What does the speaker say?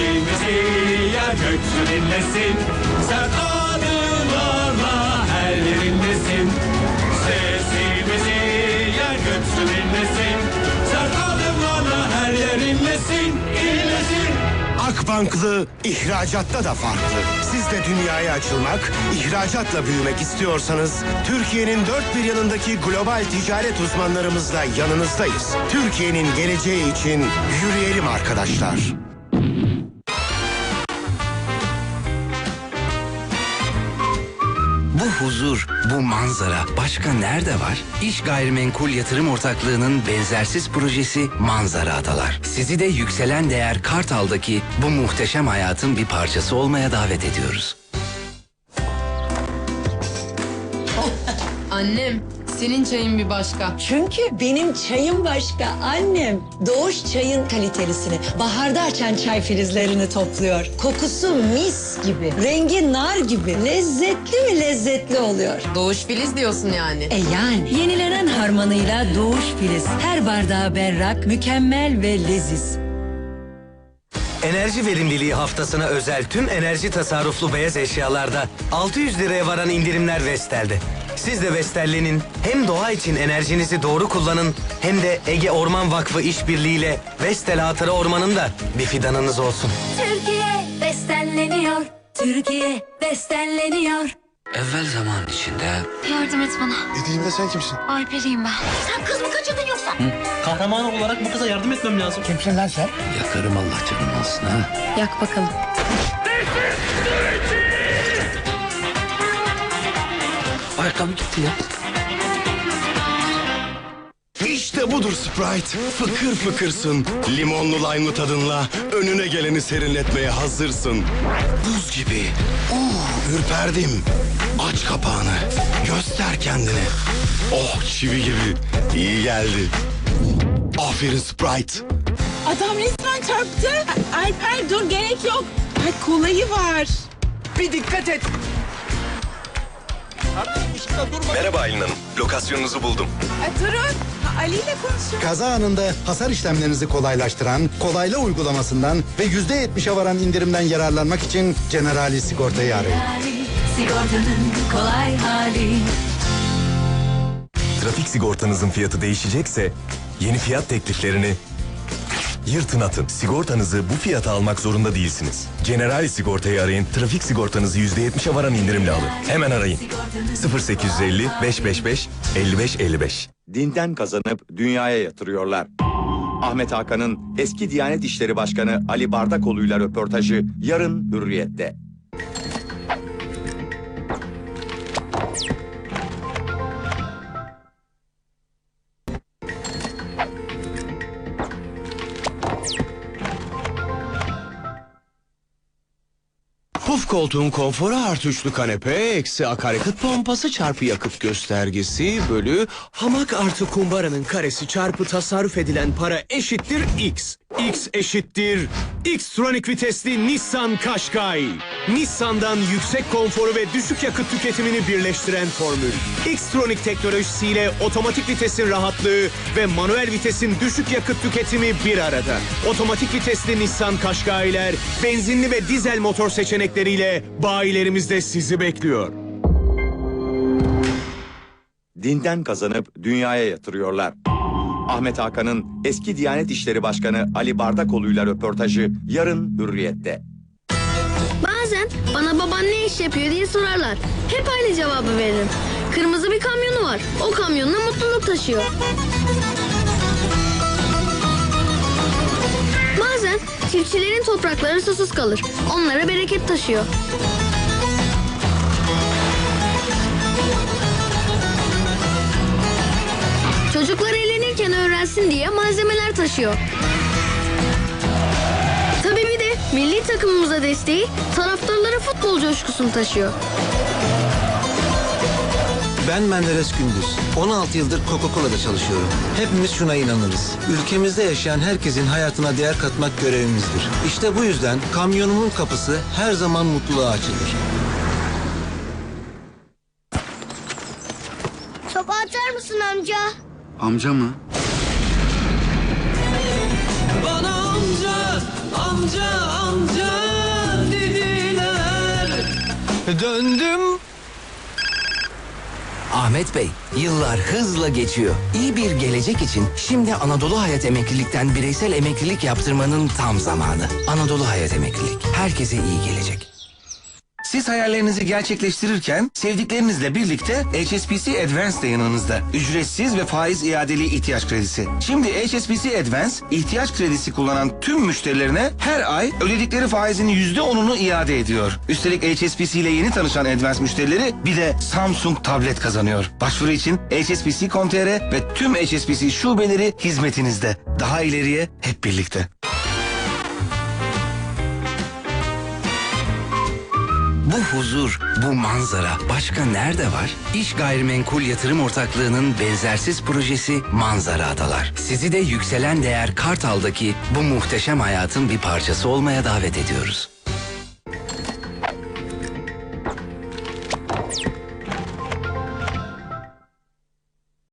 Sesimizi yer göksü dinlesin Sert adımlarla her yerindesin Sesimizi yer göksü dinlesin Sert adımlarla her yerindesin İnlesin Akbanklı ihracatta da farklı. Siz de dünyaya açılmak, ihracatla büyümek istiyorsanız Türkiye'nin dört bir yanındaki global ticaret uzmanlarımızla yanınızdayız. Türkiye'nin geleceği için yürüyelim arkadaşlar. Bu huzur, bu manzara başka nerede var? İş Gayrimenkul Yatırım Ortaklığı'nın benzersiz projesi Manzara Adalar. Sizi de yükselen değer Kartal'daki bu muhteşem hayatın bir parçası olmaya davet ediyoruz. Annem, senin çayın bir başka. Çünkü benim çayım başka annem. Doğuş çayın kalitelisini, baharda açan çay filizlerini topluyor. Kokusu mis gibi, rengi nar gibi. Lezzetli mi lezzetli oluyor. Doğuş Filiz diyorsun yani. E yani yenilenen harmanıyla Doğuş Filiz. Her bardağı berrak, mükemmel ve leziz. Enerji verimliliği haftasına özel tüm enerji tasarruflu beyaz eşyalarda 600 liraya varan indirimler Vestel'de. Siz de Vestel'lenin hem doğa için enerjinizi doğru kullanın hem de Ege Orman Vakfı işbirliğiyle Vestel Hatıra Ormanı'nda bir fidanınız olsun. Türkiye bestenleniyor. Türkiye bestenleniyor. Evvel zaman içinde Yardım et bana. Dediğimde sen kimsin? Alper'iyim ben. Sen kız mı kaçırdın yoksa? Kahraman olarak bu kıza yardım etmem lazım. Kimsin lan sen? yakarım Allah canını alsın ha. Yak bakalım. Ayakkabı gitti ya. İşte budur Sprite. Fıkır fıkırsın. Limonlu lime tadınla önüne geleni serinletmeye hazırsın. Buz gibi. Uh, ürperdim. Aç kapağını. Göster kendini. Oh çivi gibi. İyi geldi. Aferin Sprite. Adam resmen çarptı. Alper dur gerek yok. Ay kolayı var. Bir dikkat et. Merhaba Aylin Hanım. Lokasyonunuzu buldum. Ay, durun. Ali ile konuşuyor. Kaza anında hasar işlemlerinizi kolaylaştıran kolayla uygulamasından ve yüzde yetmişe varan indirimden yararlanmak için Generali Sigorta'yı arayın. Sigortanın kolay hali. Trafik sigortanızın fiyatı değişecekse yeni fiyat tekliflerini yırtın atın. Sigortanızı bu fiyata almak zorunda değilsiniz. Generali Sigorta'yı arayın. Trafik sigortanızı %70'e varan indirimle alın. Hemen arayın. 0850 555 55 55. dinden kazanıp dünyaya yatırıyorlar. Ahmet Hakan'ın eski Diyanet İşleri Başkanı Ali Bardakoğlu'yla röportajı yarın Hürriyet'te. Koltuğun konforu artı üçlü kanepe eksi akaryakıt pompası çarpı yakıt göstergesi bölü hamak artı kumbaranın karesi çarpı tasarruf edilen para eşittir x. x eşittir X-Tronic vitesli Nissan Qashqai. Nissan'dan yüksek konforu ve düşük yakıt tüketimini birleştiren formül. X-Tronic teknolojisiyle otomatik vitesin rahatlığı ve manuel vitesin düşük yakıt tüketimi bir arada. Otomatik vitesli Nissan Qashqai'ler benzinli ve dizel motor seçenekleriyle bayilerimizde sizi bekliyor. Dinden kazanıp dünyaya yatırıyorlar. Ahmet Hakan'ın eski Diyanet İşleri Başkanı Ali Bardakoğlu'yla röportajı yarın Hürriyet'te. Bazen bana baban ne iş yapıyor diye sorarlar. Hep aynı cevabı veririm. Kırmızı bir kamyonu var. O kamyonla mutluluk taşıyor. Bazen çiftçilerin toprakları susuz kalır. Onlara bereket taşıyor. Çocuklar eğlenirken öğrensin diye malzemeler taşıyor. Tabii bir de milli takımımıza desteği taraftarlara futbol coşkusunu taşıyor. Ben Menderes Gündüz. 16 yıldır Coca-Cola'da çalışıyorum. Hepimiz şuna inanırız. Ülkemizde yaşayan herkesin hayatına değer katmak görevimizdir. İşte bu yüzden kamyonumun kapısı her zaman mutluluğa açılır. Sopa atar mısın amca? Amca mı? Döndüm. Ahmet Bey, yıllar hızla geçiyor. İyi bir gelecek için şimdi Anadolu Hayat Emeklilikten bireysel emeklilik yaptırmanın tam zamanı. Anadolu Hayat Emeklilik. Herkese iyi gelecek. Siz hayallerinizi gerçekleştirirken sevdiklerinizle birlikte HSBC Advance de yanınızda. Ücretsiz ve faiz iadeli ihtiyaç kredisi. Şimdi HSBC Advance ihtiyaç kredisi kullanan tüm müşterilerine her ay ödedikleri faizin yüzde onunu iade ediyor. Üstelik HSBC ile yeni tanışan Advance müşterileri bir de Samsung tablet kazanıyor. Başvuru için hsbc.com.tr ve tüm HSBC şubeleri hizmetinizde. Daha ileriye hep birlikte. Bu huzur, bu manzara başka nerede var? İş Gayrimenkul Yatırım Ortaklığı'nın benzersiz projesi Manzara Adalar. Sizi de yükselen değer Kartal'daki bu muhteşem hayatın bir parçası olmaya davet ediyoruz.